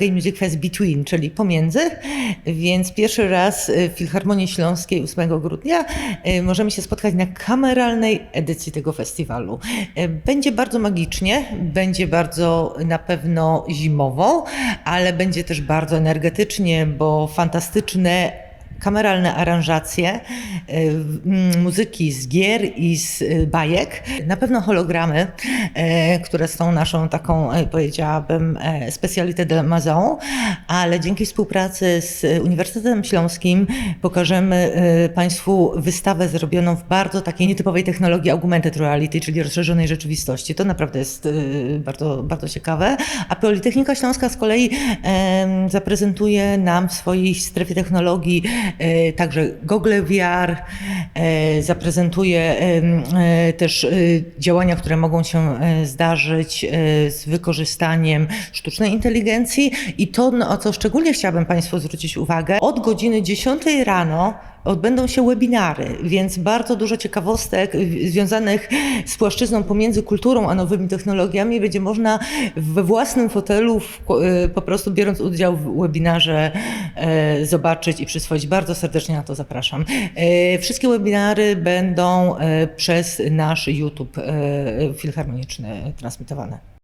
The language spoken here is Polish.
Gay Music Fest Between, czyli pomiędzy, więc pierwszy raz w Filharmonii Śląskiej 8 grudnia y, możemy się spotkać na kameralnej edycji tego festiwalu. Y, Będzie bardzo magicznie, będzie bardzo na pewno zimowo, ale będzie też bardzo energetycznie, bo fantastyczne kameralne aranżacje y, mm, muzyki z gier i z y, bajek. Na pewno hologramy, e, które są naszą taką, e, powiedziałabym, e, specalité de maison, ale dzięki współpracy z Uniwersytetem Śląskim pokażemy e, Państwu wystawę zrobioną w bardzo takiej nietypowej technologii augmented reality, czyli rozszerzonej rzeczywistości. To naprawdę jest e, bardzo, bardzo ciekawe. A Politechnika Śląska z kolei zaprezentuje nam w swojej strefie technologii e, także gogle VR, e, zaprezentuje e, też e, działania, które mogą się e, zdarzyć e, z wykorzystaniem sztucznej inteligencji. I to, no, o co szczególnie chciałabym Państwu zwrócić uwagę, od godziny 10 rano odbędą się webinary, więc bardzo dużo ciekawostek związanych z płaszczyzną pomiędzy kulturą a nowymi technologiami będzie można we własnym fotelu, w, y, po prostu biorąc udział w webinarze, e, zobaczyć i przyswoić. Bardzo serdecznie na to zapraszam. E, Wszystkie webinary będą e, przez nasz YouTube e, filharmoniczny transmitowane.